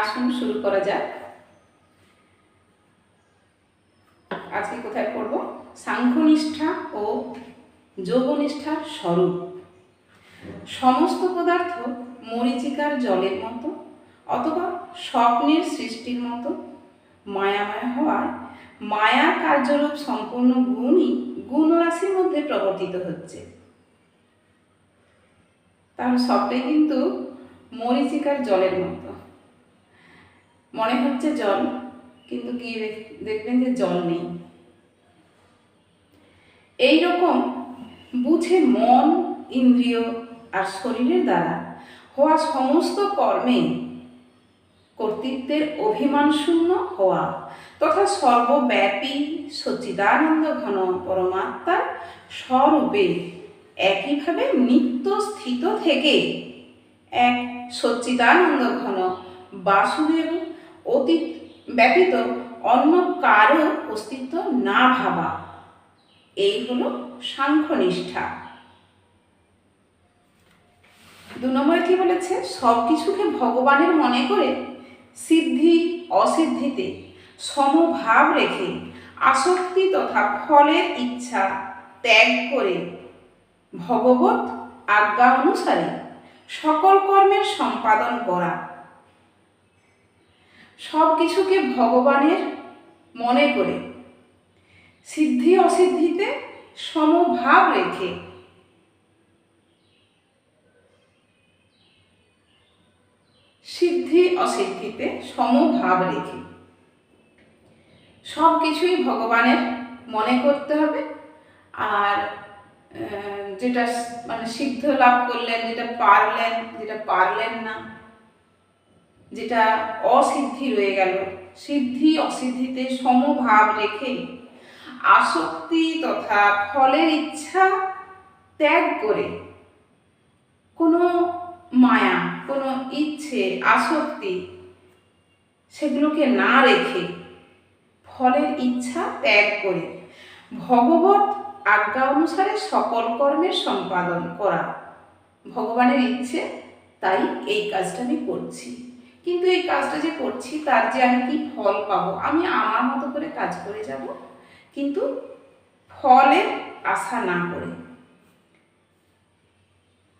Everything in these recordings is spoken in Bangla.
আসুন শুরু করা যাক। আজকে কোথায় পড়ব? সাংখ্যনিষ্ঠা ও যোগনিষ্ঠার স্বরূপ। সমস্ত পদার্থ মরিচিকার জলের মতো অথবা স্বপ্নের সৃষ্টির মতো মায়াময় হওয়ায় মায়া কার্যরূপ সম্পূর্ণ গুণই গুণরাশির মধ্যে প্রবর্তিত হচ্ছে। তার সবটাই কিন্তু মরিচিকার জলের মতো। মনে হচ্ছে জল, কিন্তু দেখ- দেখবেন যে জল নেই। এই রকম বুঝে মন, ইন্দ্রিয় আর শরীরের দ্বারা হওয়া সমস্ত কর্মে কর্তৃত্বের অভিমান শূন্য হওয়া তথা সর্বব্যাপী সচ্চিদানন্দ ঘন পরমাত্মার স্বরূপে একইভাবে নিত্য স্থিত থেকে এক সচ্চিদানন্দ ঘন বাসুদেব অতীত ব্যতীত অন্য কারও অস্তিত্ব না ভাবা। এই হলো সাংখ্যনিষ্ঠা। দু নম্বরে কি বলেছে সব কিছুকে ভগবানের মনে করে সিদ্ধি অসিদ্ধিতে সমভাব রেখে আসক্তি তথা ফলের ইচ্ছা ত্যাগ করে ভগবত আজ্ঞা অনুসারে সকল কর্মের সম্পাদন করা। সব কিছুকে ভগবানের মনে করে। সিদ্ধি অসিদ্ধিতে সমভাব রেখে। সিদ্ধি অসিদ্ধিতে সমভাব রেখে। সব কিছুই ভগবানের মনে করতে হবে। আর যেটা মানে সিদ্ধ লাভ করলেন, যেটা পারলেন যেটা পারলেন না যেটা অসিদ্ধি রয়ে গেল, সিদ্ধি অসিদ্ধিতে সমভাব রেখে আসক্তি তথা ফলের ইচ্ছা ত্যাগ করে কোনো মায়া, কোনো ইচ্ছে, আসক্তি সেগুলোকে না রেখে ফলের ইচ্ছা ত্যাগ করে ভগবত আজ্ঞা অনুসারে সকল কর্মের সম্পাদন করা। ভগবানের ইচ্ছে, তাই এই কাজটা আমি করছি। কিন্তু এই কাজটা যে করছি, তার যে আমি কি ফল পাবো? আমি আমার মতো করে কাজ করে যাব, কিন্তু ফলের আশা না করে।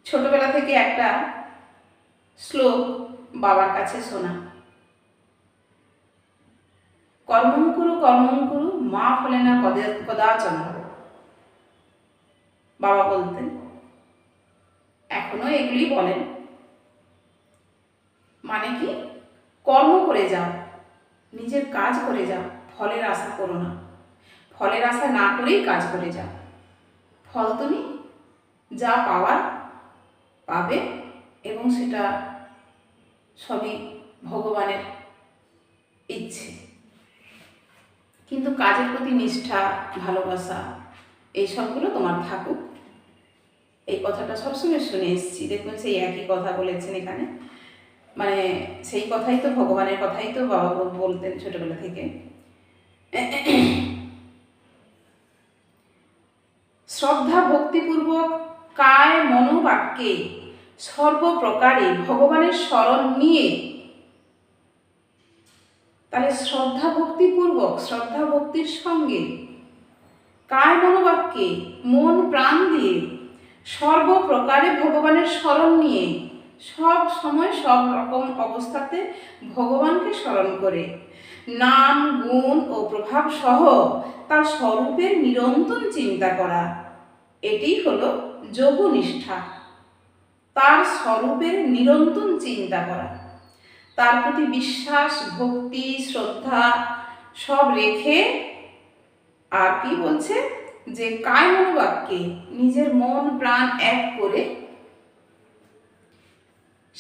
ছোটবেলা থেকে একটা শ্লোক বাবার কাছে শোনা। কর্মং কুরু কর্মং কুরু, মা ফলে না কদা- কদাচন বাবা বলতেন, এখনও এগুলি বলেন। মানে কি? কর্ম করে যাও। নিজের কাজ করে যাও। ফলের আশা করো না। ফলের আশা না করেই কাজ করে যাও। ফল তুমি যা পাওয়ার পাবে এবং সেটা সবই ভগবানের ইচ্ছে। কিন্তু কাজের প্রতি নিষ্ঠা, ভালোবাসা, এই সবগুলো তোমার থাকুক। এই কথাটা সবসময় শুনে এসেছি। দেখুন সেই একই কথা বলেছেন এখানে। মানে সেই কথাই তো ভগবানের কথাই তো বাবা বল- বলতেন ছোটবেলা থেকে। শ্রদ্ধা ভক্তিপূর্বক কায় মনোবাক্যে সর্বপ্রকারে ভগবানের স্মরণ নিয়ে। তাহলে শ্রদ্ধা ভক্তিপূর্বক, শ্রদ্ধা ভক্তির সঙ্গে কায় মনোবাক্যে মন প্রাণ দিয়ে সর্বপ্রকারে ভগবানের স্মরণ নিয়ে সব সময় সব রকম অবস্থাতে ভগবানকে স্মরণ করে। নাম, গুণ ও প্রভাব সহ তার স্বরূপের নিরন্তর চিন্তা করা। এটি হলো যোগনিষ্ঠা। তার স্বরূপের নিরন্তর চিন্তা করা। তার প্রতি বিশ্বাস, ভক্তি, শ্রদ্ধা সব রেখে আর কি বলছে? যে কায় মনোবাক্যে নিজের মন, প্রাণ এক করে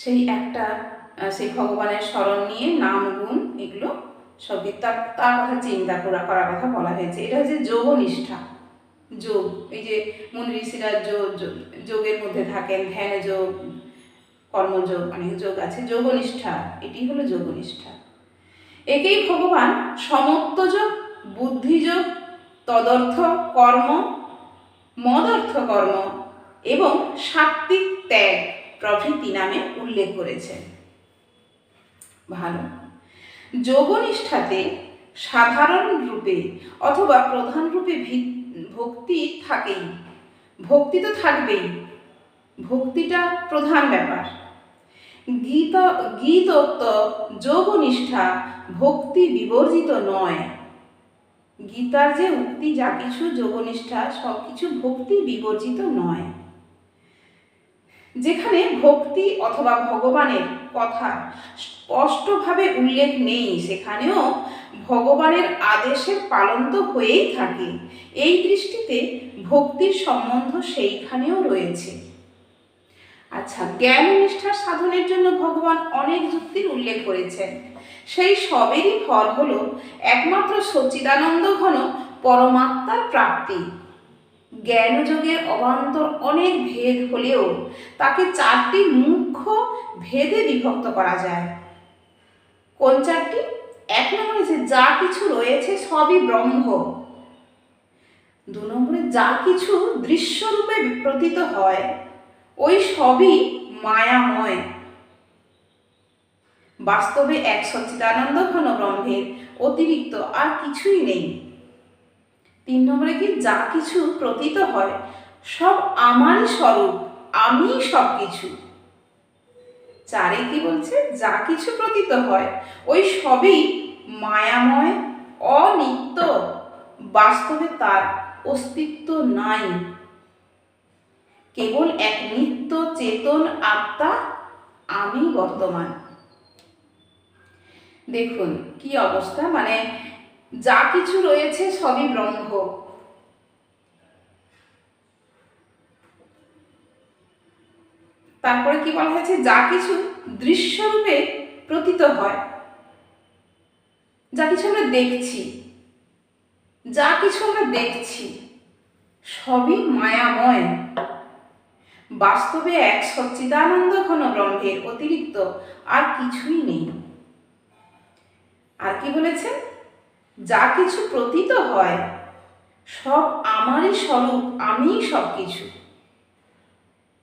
সেই একটা সেই ভগবানের স্মরণ নিয়ে নাম, গুণ এগুলো সবই তার তার কথা চিন্তা করা করার কথা বলা হয়েছে। এটা হচ্ছে যোগ নিষ্ঠা যোগ, এই যে মুনি ঋষিরা যোগ যোগের মধ্যে থাকেন, ধ্যান যোগ কর্মযোগ অনেক যোগ আছে, যোগনিষ্ঠা, এটি হলো যোগনিষ্ঠা। একেই ভগবান সমত্বযোগ বুদ্ধিযোগ তদর্থ কর্ম, মদর্থ কর্ম এবং সাত্বিক ত্যাগ। প্রভৃতি নামে উল্লেখ করেছেন ভালো। যোগনিষ্ঠাতে সাধারণ রূপে অথবা প্রধান রূপে ভক্তি থাকেই। ভক্তি তো থাকবেই। ভক্তিটা প্রধান ব্যাপার। গীত, গীতোক্ত যোগনিষ্ঠা ভক্তি বিবর্জিত নয়। গীতার যে উক্তি, যা কিছু যোগনিষ্ঠা সব কিছু ভক্তি বিবর্জিত নয়। যেখানে ভক্তি অথবা ভগবানের কথা স্পষ্টভাবে উল্লেখ নেই, সেখানেও ভগবানের আদেশের পালন তো হয়েই থাকে। এই দৃষ্টিতে ভক্তির সম্বন্ধ সেইখানেও রয়েছে। আচ্ছা জ্ঞান নিষ্ঠার সাধনের জন্য ভগবান অনেক যুক্তির উল্লেখ করেছেন। সেই সবেরই ফল হলো একমাত্র সচ্চিদানন্দ ঘন পরমাত্মার প্রাপ্তি। জ্ঞানযোগের অবান্তর অনেক ভেদ হলেও তাকে চারটি মুখ্য ভেদে বিভক্ত করা যায়। কোন চারটি? এক নম্বরে যে যা কিছু রয়েছে সবই ব্রহ্ম। দু নম্বরে যা কিছু দৃশ্যরূপে প্রতীত হয়, ওই সবই মায়াময়। বাস্তবে এক সচ্চিদানন্দ ঘন ব্রহ্মের অতিরিক্ত আর কিছুই নেই। তিন নম্বরে কি যা কিছু প্রতীত হয়, সব আমারই স্বরূপ আমি সব কিছু চারে কি বলছে? যা কিছু প্রতীত হয়, ওই সবই মায়াময়, অনিত্য, বাস্তবে তার অস্তিত্ব নাই। কেবল এক নিত্য চেতন আত্মা, আমি বর্তমান। দেখুন, কি অবস্থা? মানে যা কিছু রয়েছে সবই ব্রহ্ম। তারপরে কি বলা হয়েছে? যা কিছু দৃশ্যরূপে প্রতীত হয়। যা কিছু আমরা দেখছি, যা কিছু আমরা দেখছি, সবই মায়াময়। বাস্তবে এক সচ্চিদানন্দ ঘন ব্রহ্মের অতিরিক্ত আর কিছুই নেই। আর কি বলেছেন যা কিছু প্রতীত হয়, সব আমারই স্বরূপ, আমিই সব কিছু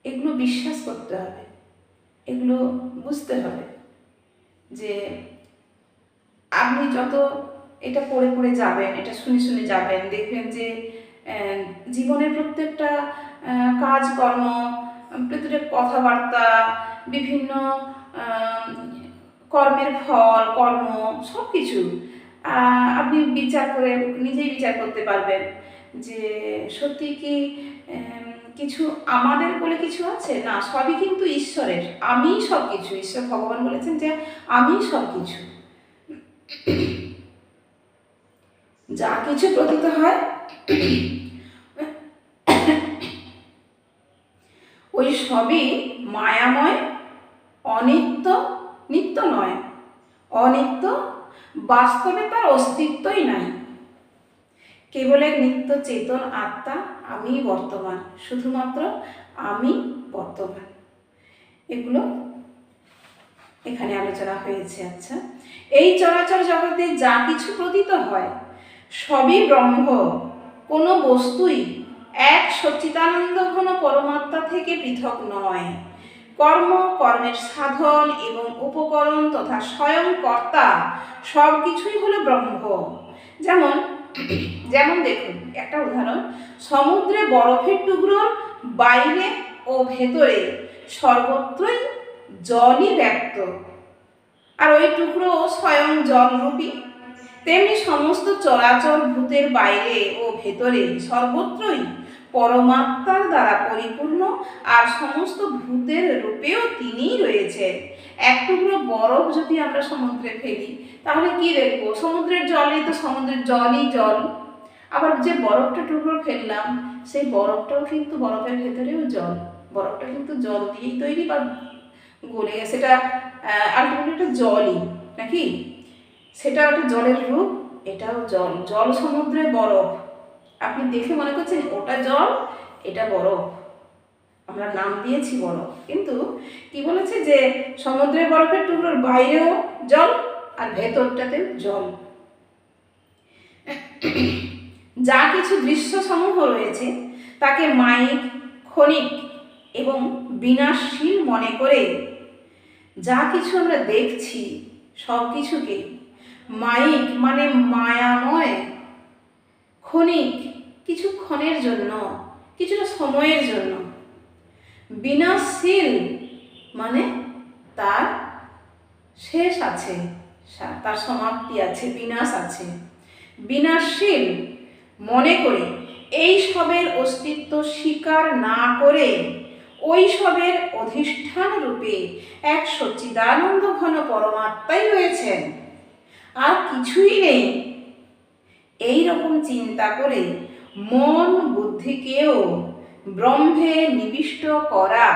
এগুলো বিশ্বাস করতে হবে, এগুলো বুঝতে হবে যে আপনি যত এটা পড়ে পড়ে যাবেন, এটা শুনে শুনে যাবেন, দেখবেন যে জীবনের প্রত্যেকটা কাজকর্ম, প্রত্যেকটা কথাবার্তা, বিভিন্ন কর্মের ফল, কর্ম সব কিছু আপনি বিচার করে, নিজেই বিচার করতে পারবেন যে সত্যি কি কিছু আমাদের বলে কিছু আছে? না, সবই কিন্তু ঈশ্বরের। আমি সব কিছু ঈশ্বর ভগবান বলেছেন যে আমি সব কিছু যা কিছু প্রতীত হয়, ওই সবই মায়াময়, অনিত্য, নিত্য নয়। অনিত্য বাস্তবে তার অস্তিত্বই নাই। কেবল এক নিত্য চেতন আত্মা আমি বর্তমান, শুধুমাত্র আমি বর্তমান। এগুলো এখানে আলোচনা হয়েছে আচ্ছা। এই চরাচর জগতে যা কিছু প্রতীত হয়, সবই ব্রহ্ম। কোনো বস্তুই এক সচ্চিদানন্দ ঘন পরমাত্মা থেকে পৃথক নয়। কর্ম, কর্মের সাধন এবং উপকরণ তথা স্বয়ং কর্তা সব কিছুই হলো ব্রহ্ম। যেমন যেমন দেখুন, একটা উদাহরণ, সমুদ্রে বরফের টুকরোর বাইরে ও ভেতরে সর্বত্রই জলই ব্যক্ত। আর ওই টুকরো স্বয়ং জলরূপী। তেমনি সমস্ত চলাচল ভূতের বাইরে ও ভেতরে সর্বত্রই পরমাত্মার দ্বারা পরিপূর্ণ আর সমস্ত ভূতের রূপেও তিনিই রয়েছে এক টুকরো বরফ যদি আমরা সমুদ্রে ফেলি, তাহলে কি দেখব? সমুদ্রের জলই তো সমুদ্রের জলই জল। আবার যে বরফটা টুকরো ফেললাম, সেই বরফটাও কিন্তু বরফের ভেতরেও জল। বরফটা কিন্তু জল দিয়েই তৈরি বা গলে সেটা আলটিমেটলি একটা জলই, নাকি? সেটা একটা জলের রূপ, এটাও জল। জল সমুদ্রে বরফ। আপনি দেখে মনে করছেন ওটা জল, এটা বরফ। আমরা নাম দিয়েছি বরফ। কিন্তু কি বলেছে যে সমুদ্রের বরফের টুকরোর বাইরেও জল আর ভেতরটাতে জল। যা কিছু দৃশ্য সমূহ রয়েছে, তাকে মাইক, ক্ষণিক এবং বিনাশশীল মনে করে যা কিছু আমরা দেখছি, সব কিছুকে মাইক মানে মায়াময় ক্ষণিক কিছুক্ষণের জন্য, কিছুটা সময়ের জন্য। বিনাশীল মানে তার শেষ আছে তার সমাপ্তি আছে, বিনাশ আছে। বিনাশীল মনে করে এই সবের অস্তিত্ব স্বীকার না করে ওই সবের অধিষ্ঠান রূপে এক সচ্চিদানন্দ ঘন পরমাত্মাই রয়েছেন। আর কিছুই নেই। এই রকম চিন্তা করে মন বুদ্ধিকেও ব্রহ্মে নিবিষ্ট করা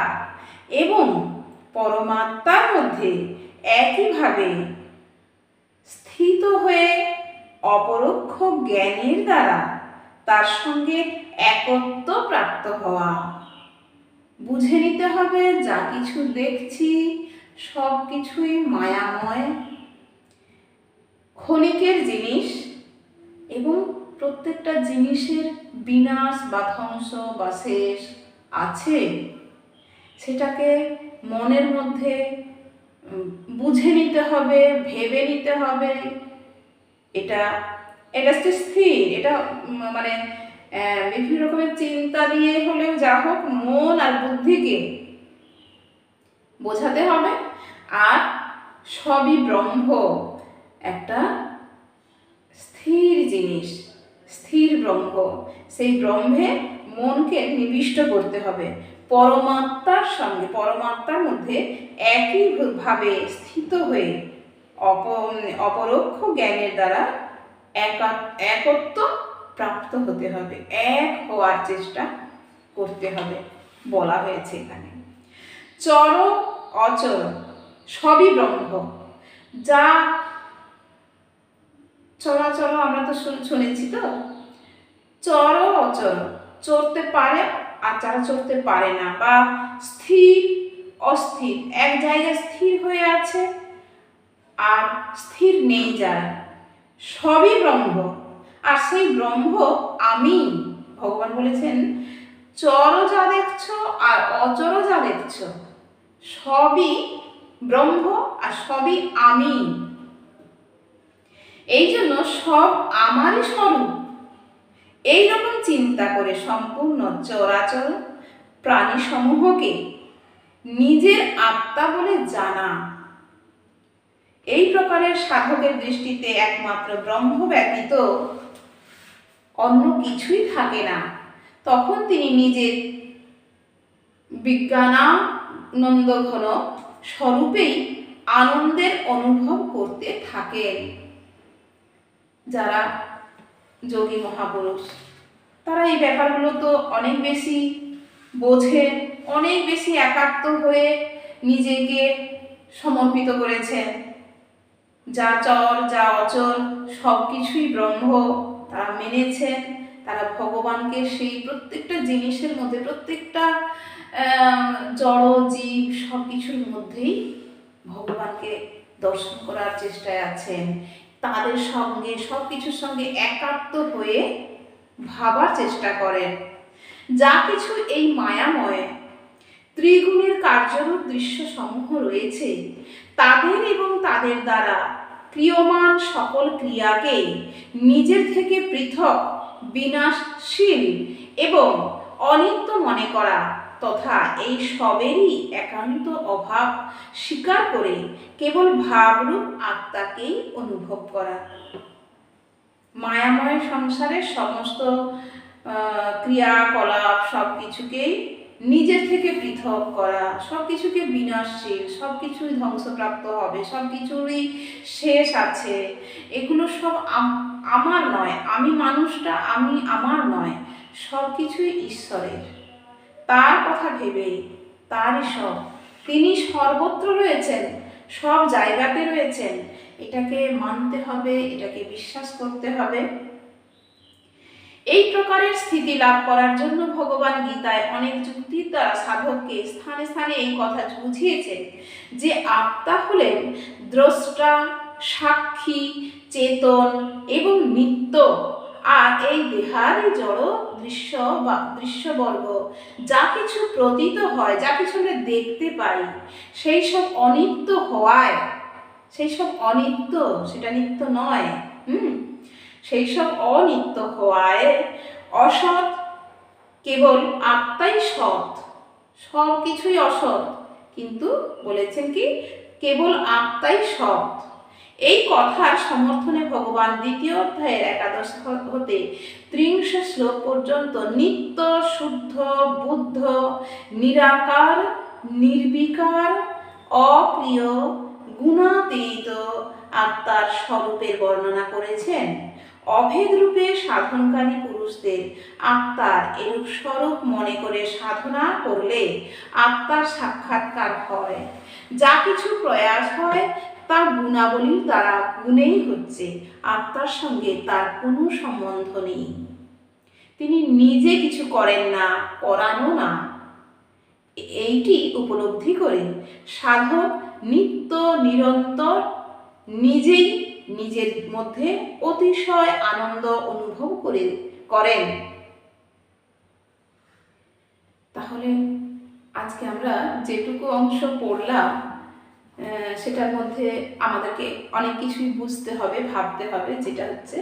এবং পরমাত্মার মধ্যে একইভাবে স্থিত হয়ে অপরোক্ষ জ্ঞানের দ্বারা তার সঙ্গে একত্ব প্রাপ্ত হওয়া। বুঝে নিতে হবে, যা কিছু দেখছি, সব কিছুই মায়াময়। ক্ষণিকের জিনিস এবং প্রত্যেকটা জিনিসের বিনাশ বা ধ্বংস বা শেষ আছে? সেটাকে মনের মধ্যে বুঝে নিতে হবে, ভেবে নিতে হবে। এটা এটা স্থির। এটা মানে বিভিন্ন রকমের চিন্তা দিয়ে হলেও যা হোক, মন আর বুদ্ধিকে বোঝাতে হবে। আর সবই ব্রহ্ম। একটা স্থির জিনিস। স্থির ব্রহ্ম। সেই ব্রহ্মে মনকে নিবিষ্ট করতে হবে। পরমাত্মার সঙ্গে, পরমাত্মার মধ্যে একইভাবে স্থিত হয়ে অপ অপরোক্ষ জ্ঞানের দ্বারা একা- একত্ব প্রাপ্ত হতে হবে। এক হওয়ার চেষ্টা করতে হবে বলা হয়েছে এখানে। চর অচর সবই ব্রহ্ম। যা চলাচল আমরা তো শুন- শুনেছি তো। চর অচর চড়তে পারে আর যারা চড়তে পারে না বা স্থির, অস্থির, এক জায়গায় স্থির হয়ে আছে আর স্থির নেই যায় সবই ব্রহ্ম। আর সেই ব্রহ্ম আমি, ভগবান বলেছেন চর যা দেখছ আর অচর যা দেখছ, সবই ব্রহ্ম আর সবই আমি। এই জন্য সব আমারই স্বরূপ। এই রকম চিন্তা করে সম্পূর্ণ চরাচর প্রাণী সমূহকে নিজের আত্মা বলে জানা। এই প্রকারের সাধকের দৃষ্টিতে একমাত্র ব্রহ্ম ব্যতীত অন্য কিছুই থাকে না। তখন তিনি নিজের বিজ্ঞানানন্দ ঘন স্বরূপেই আনন্দের অনুভব করতে থাকেন। যারা যোগী মহাপুরুষ, তারা এই ব্যাপারগুলো তো অনেক বেশি বোঝেন অনেক বেশি একাত্ম হয়ে নিজেকে সমর্পিত করেছেন। যা চর যা অচল, সব কিছুই ব্রহ্ম তারা মেনেছেন, তারা ভগবানকে সেই প্রত্যেকটা জিনিসের মধ্যে, প্রত্যেকটা জড়, জীব সব কিছুর মধ্যেই ভগবানকে দর্শন করার চেষ্টায় আছেন। তাদের সঙ্গে সব কিছুর সঙ্গে একাত্ম হয়ে ভাবার চেষ্টা করেন। যা কিছু এই মায়াময় ত্রিগুণের কার্যরূপ দৃশ্য সমূহ রয়েছে, তাদের এবং তাদের দ্বারা ক্রিয়মান সকল ক্রিয়াকে নিজের থেকে পৃথক, বিনাশশীল এবং অনিত্য মনে করা তথা এই সবেরই একান্ত অভাব স্বীকার করে কেবল ভাবরূপ আত্মাকেই অনুভব করা। মায়াময় সংসারের সমস্ত ক্রিয়াকলাপ সব কিছুকেই নিজের থেকে পৃথক করা সব কিছুকে বিনাশশীল সব কিছুই ধ্বংসপ্রাপ্ত হবে সব কিছুরই শেষ আছে। এগুলো সব আমার নয়, আমি মানুষটা, আমি আমার নয় সব কিছুই ঈশ্বরের। তার কথা ভেবেই, তারই সব। তিনি সর্বত্র রয়েছেন, সব জায়গাতে রয়েছেন। এটাকে মানতে হবে, এটাকে বিশ্বাস করতে হবে। এই প্রকারের স্থিতি লাভ করার জন্য ভগবান গীতায় অনেক যুক্তির দ্বারা সাধককে স্থানে স্থানে এই কথা বুঝিয়েছেন যে আত্মা হলেন দ্রষ্টা, সাক্ষী, চেতন এবং নিত্য। আর এই দেহারই জড় দৃশ্য বা দৃশ্যবর্গ, যা কিছু প্রতীত হয়, যা কিছু আমরা দেখতে পাই, সেই সব অনিত্য হওয়ায়, সেই সব অনিত্য, সেটা নিত্য নয়, হুম? সেই সব অনিত্য হওয়ায় অসৎ কেবল আত্মাই সৎ সব কিছুই অসৎ, কিন্তু বলেছেন কি? কেবল আত্মাই সৎ। এই কথার সমর্থনে ভগবান দ্বিতীয় অধ্যায়ের একাদশ হতে ত্রিংশ শ্লোক পর্যন্ত নিত্য শুদ্ধ, বুদ্ধ, নিরাকার, নির্বিকার, অপ্রিয়, গুণাতীত আত্মার স্বরূপের বর্ণনা করেছেন। অভেদ রূপে সাধনকারী পুরুষদের আত্মার এরূপ স্বরূপ মনে করে সাধনা করলে আত্মার সাক্ষাৎকার হয়। যা কিছু প্রয়াস হয় তার গুণাবলীর দ্বারা গুণেই হচ্ছে আত্মার সঙ্গে তার কোনো সম্বন্ধ নেই। তিনি নিজে কিছু করেন না করানো না। এইটি উপলব্ধি করে সাধক নিত্য নিরন্তর নিজেই নিজের মধ্যে অতিশয় আনন্দ অনুভব করে, করেন। তাহলে আজকে আমরা যেটুকু অংশ পড়লাম সেটার মধ্যে আমাদেরকে অনেক কিছুই বুঝতে হবে, ভাবতে হবে, যেটা হচ্ছে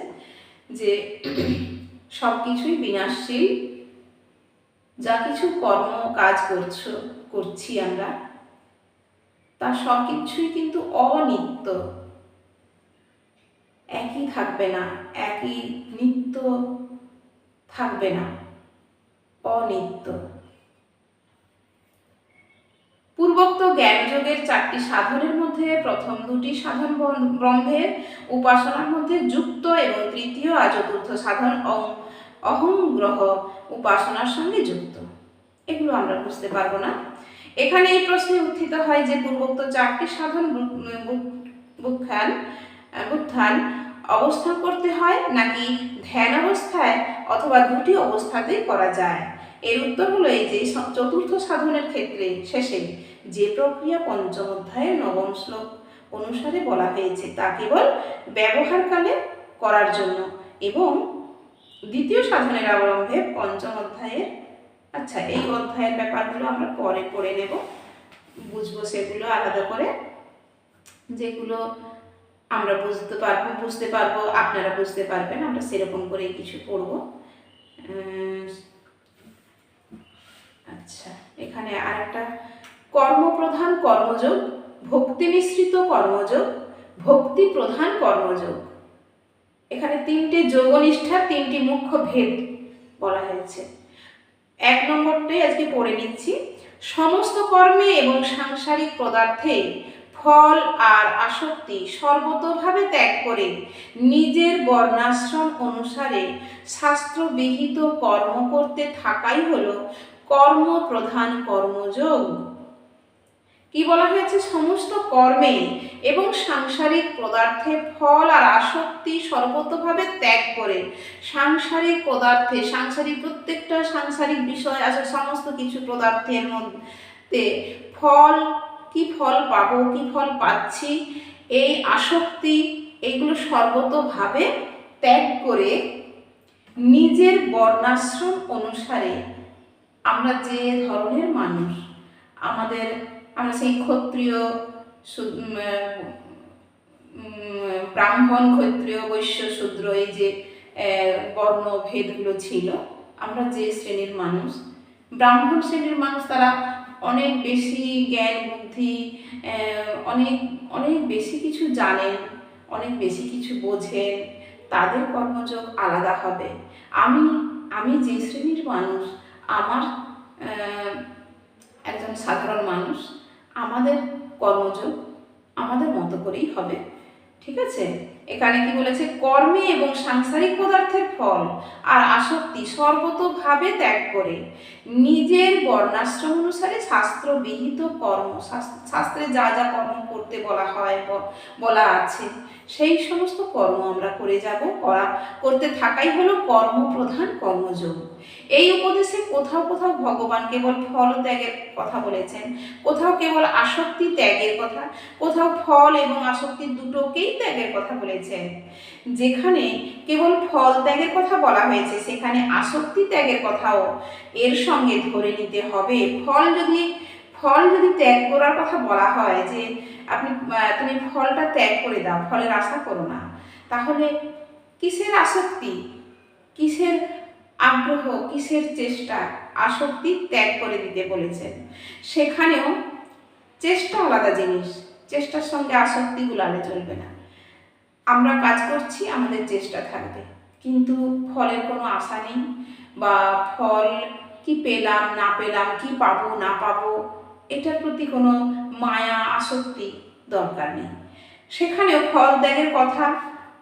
যে সব কিছুই বিনাশশীল। যা কিছু কর্ম কাজ করছ, করছি আমরা, তা সব কিছুই কিন্তু অনিত্য। একই থাকবে না, একই নিত্য থাকবে না, অনিত্য। পূর্বোক্ত জ্ঞানযোগের চারটি সাধনের মধ্যে প্রথম দুটি সাধন ব্রহ্মের উপাসনার মধ্যে যুক্ত এবং তৃতীয় আর চতুর্থ সাধন অং- অহংগ্রহ উপাসনার সঙ্গে যুক্ত। এগুলো আমরা বুঝতে পারব না। এখানে এই প্রশ্নে উত্থিত হয় যে পূর্বোক্ত চারটি সাধন বু- বু- বুখ্যান বুত্থান অবস্থান করতে হয় নাকি ধ্যান অবস্থায় অথবা দুটি অবস্থাতেই করা যায়? এর উত্তর হলো এই যে চতুর্থ সাধনের ক্ষেত্রে শেষে যে প্রক্রিয়া পঞ্চম অধ্যায়ের নবম শ্লোক অনুসারে বলা হয়েছে, তা কেবল ব্যবহারকালে করার জন্য। এবং দ্বিতীয় সাধনের অবলম্বে পঞ্চম অধ্যায়ের আচ্ছা এই অধ্যায়ের ব্যাপারগুলো আমরা পরে পড়ে নেব। বুঝব সেগুলো আলাদা করে। যেগুলো আমরা বুঝতে পারব বুঝতে পারব, আপনারা বুঝতে পারবেন, আমরা সেরকম করে কিছু পড়ব। আচ্ছা এখানে আরেকটা কর্মপ্রধান কর্মযোগ, ভক্তি মিশ্রিত কর্মযোগ, ভক্তি প্রধান কর্মযোগ। এখানে তিনটে যোগনিষ্ঠার তিনটি মুখ্য ভেদ বলা হয়েছে। এক নম্বরটাই আজকে পড়ে নিচ্ছি। সমস্ত কর্মে এবং সাংসারিক পদার্থে ফল আর আসক্তি সর্বতোভাবে ত্যাগ করে নিজের বর্ণাশ্রম অনুসারে শাস্ত্রবিহিত কর্ম করতে থাকাই হলো কর্মপ্রধান কর্মযোগ। কি বলা হয়েছে? সমস্ত কর্মে এবং সাংসারিক পদার্থে ফল আর আসক্তি সর্বতভাবে ত্যাগ করে। সাংসারিক পদার্থে, সাংসারিক প্রত্যেকটা সাংসারিক বিষয় আছে, সমস্ত কিছু পদার্থের মধ্যে। ফল, কি ফল পাবো, কি ফল পাচ্ছি, এই আসক্তি, এগুলো সর্বতভাবে ত্যাগ করে নিজের বর্ণাশ্রম অনুসারে আমরা যে ধরনের মানুষ, আমাদের আমরা সেই ক্ষত্রিয় ব্রাহ্মণ ক্ষত্রিয় বৈশ্য শূদ্র এই যে আহ, বর্ণ ভেদগুলো ছিল আমরা যে শ্রেণির মানুষ ব্রাহ্মণ শ্রেণির মানুষ তারা অনেক বেশি জ্ঞান বুদ্ধি অনেক অনেক বেশি কিছু জানেন অনেক বেশি কিছু বোঝেন তাদের কর্মযোগ আলাদা হবে। আমি আমি যে শ্রেণির মানুষ আমার একজন সাধারণ মানুষ আমাদের কর্মযোগ আমাদের মতো করেই হবে ঠিক আছে? এখানে কি বলেছে? কর্মে এবং সাংসারিক পদার্থের ফল আর আসক্তি সর্বতোভাবে ত্যাগ করে। নিজের বর্ণাশ্রম অনুসারে শাস্ত্রবিহিত কর্ম শাস- শাস্ত্রে যা যা কর্ম করতে বলা হয় বলা আছে, সেই সমস্ত কর্ম আমরা করে যাব। করা, করতে থাকাই হলো কর্মপ্রধান কর্মযোগ। এই উপদেশে কোথাও কোথাও ভগবান কেবল ফল ত্যাগের কথা বলেছেন। কোথাও কেবল আসক্তি ত্যাগের কথা, কোথাও ফল এবং আসক্তি দুটোকেই ত্যাগের কথা বলেছেন। যেখানে কেবল ফল ত্যাগের কথা বলা হয়েছে, সেখানে আসক্তি ত্যাগের কথাও। এর সঙ্গে ধরে নিতে হবে, ফল যদি ফল যদি ত্যাগ করার কথা বলা হয় যে, আপনি তুমি ফলটা ত্যাগ করে দাও, ফলের আশা করো না, তাহলে কিসের আসক্তি? কিসের আগ্রহ? কিসের চেষ্টা? আসক্তি ত্যাগ করে দিতে বলেছেন। সেখানেও চেষ্টা আলাদা জিনিস, চেষ্টার সঙ্গে আসক্তি গুলালে চলবে না। আমরা কাজ করছি আমাদের চেষ্টা থাকবে কিন্তু ফলের কোনো আশা নেই বা ফল কি পেলাম, না পেলাম, কি পাবো, না পাবো, এটার প্রতি কোনো মায়া, আসক্তি দরকার নেই। সেখানেও ফল ত্যাগের কথা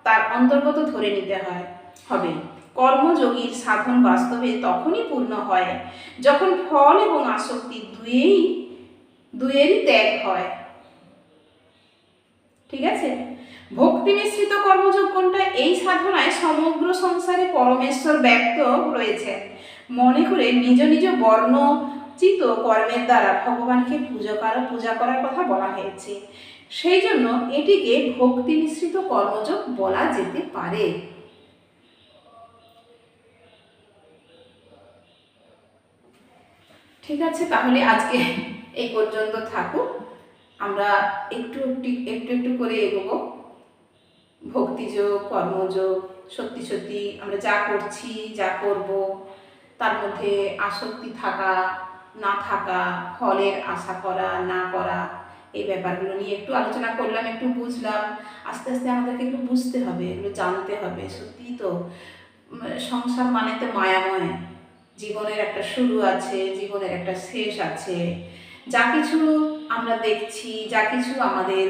তার অন্তর্গত ধরে নিতে হয়, হবে। কর্মযোগীর সাধন বাস্তবে তখনই পূর্ণ হয় যখন ফল এবং আসক্তি দুয়েই, দুয়েরই ত্যাগ হয়। ঠিক আছে? ভক্তি মিশ্রিত কর্মযোগ কোনটা? এই সাধনায় সমগ্র সংসারে পরমেশ্বর ব্যক্ত রয়েছে। মনে করে নিজ নিজ বর্ণচিত কর্মের দ্বারা ভগবানকে পূজা করা, পূজা করার কথা বলা হয়েছে। সেই জন্য এটিকে ভক্তি মিশ্রিত কর্মযোগ বলা যেতে পারে। ঠিক আছে, তাহলে আজকে এই পর্যন্ত থাকুক। আমরা একটু একটু একটু একটু করে এগোবো। ভক্তিযোগ, কর্মযোগ, সত্যি সত্যি আমরা যা করছি, যা করব, তার মধ্যে আসক্তি থাকা, না থাকা, ফলের আশা করা, না করা, এই ব্যাপারগুলো নিয়ে একটু আলোচনা করলাম, একটু বুঝলাম, আস্তে আস্তে আমাদেরকে একটু বুঝতে হবে এগুলো জানতে হবে, সত্যিই তো সংসার মানে তো মায়াময়, জীবনের একটা শুরু আছে, জীবনের একটা শেষ আছে, যা কিছু আমরা দেখছি, যা কিছু আমাদের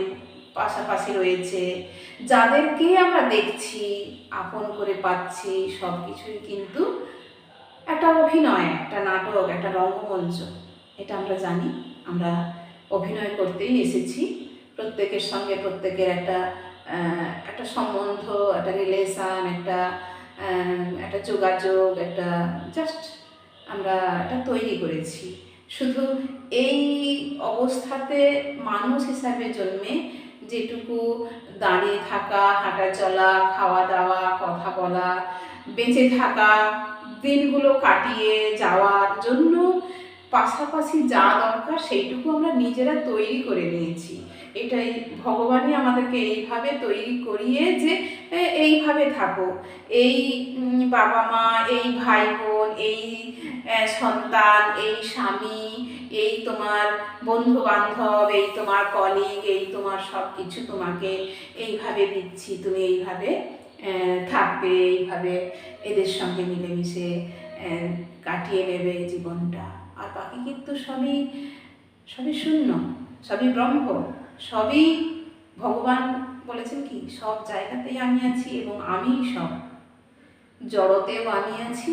পাশাপাশি রয়েছে। যাদেরকে আমরা দেখছি, আপন করে পাচ্ছি সব কিছুই কিন্তু একটা অভিনয়, একটা নাটক, একটা রঙ্গমঞ্চ। এটা আমরা জানি, আমরা অভিনয় করতেই এসেছি। প্রত্যেকের সঙ্গে প্রত্যেকের একটা একটা সম্বন্ধ, একটা রিলেশন একটা একটা যোগাযোগ, একটা জাস্ট আমরা এটা তৈরি করেছি। শুধু এই অবস্থাতে মানুষ হিসাবে জন্মে যেটুকু দাঁড়িয়ে থাকা হাঁটা চলা খাওয়া দাওয়া কথা বলা, বেঁচে থাকা, দিনগুলো কাটিয়ে যাওয়ার জন্য পাশাপাশি যা দরকার সেইটুকু আমরা নিজেরা তৈরি করে নিয়েছি। এটাই ভগবানই আমাদেরকে এইভাবে তৈরি করিয়ে যে এইভাবে থাকো। এই বাবা মা, এই ভাই বোন, এই সন্তান, এই স্বামী, এই তোমার বন্ধু বান্ধব এই তোমার কলিগ এই তোমার সব কিছু তোমাকে এইভাবে দিচ্ছি। তুমি এইভাবে থাকবে, এইভাবে এদের সঙ্গে মিলেমিশে কাটিয়ে নেবে জীবনটা। আর বাকি কিন্তু সবই সবই শূন্য, সবই ব্রহ্ম। সবই ভগবান বলেছেন কি, সব জায়গাতেই আমি আছি এবং আমি সব। জড়তেও আমি আছি,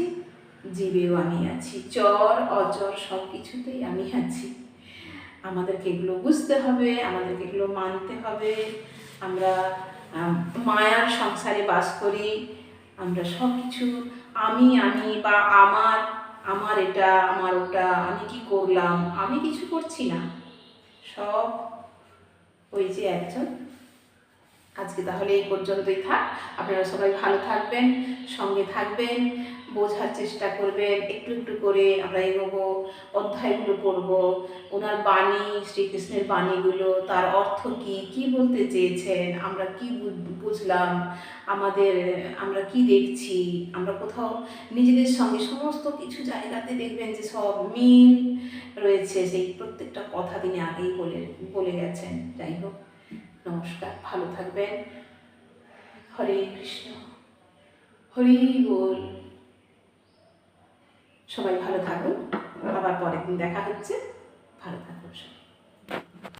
জীবেও আমি আছি, চর, অচর সব কিছুতেই আমি আছি। আমাদেরকে এগুলো বুঝতে হবে, আমাদেরকে এগুলো মানতে হবে। আমরা মায়ার সংসারে বাস করি। আমরা সব কিছু আমি আমি বা আমার আমার এটা, আমার ওটা, আমি কি করলাম? আমি কিছু করছি না। সব ওই যে একজন আজকে তাহলে এই পর্যন্তই থাক। আপনারা সবাই ভালো থাকবেন, সঙ্গে থাকবেন, বোঝার চেষ্টা করবেন, একটু একটু করে আমরা এগোবো, অধ্যায়গুলো পড়ব। ওনার বাণী, শ্রীকৃষ্ণের বাণীগুলো, তার অর্থ কি কি বলতে চেয়েছেন, আমরা কি বুঝলাম, আমাদের, আমরা কি দেখছি, আমরা কোথাও নিজেদের সঙ্গে সমস্ত কিছু জায়গাতে দেখবেন যে সব মিল রয়েছে। সেই প্রত্যেকটা কথা তিনি আগেই বলে বলে গেছেন। যাই হোক। নমস্কার, ভালো থাকবেন। হরে কৃষ্ণ। হরি বল। সবাই ভালো থাকুন। আবার পরের দিন দেখা হচ্ছে। ভালো থাকুন।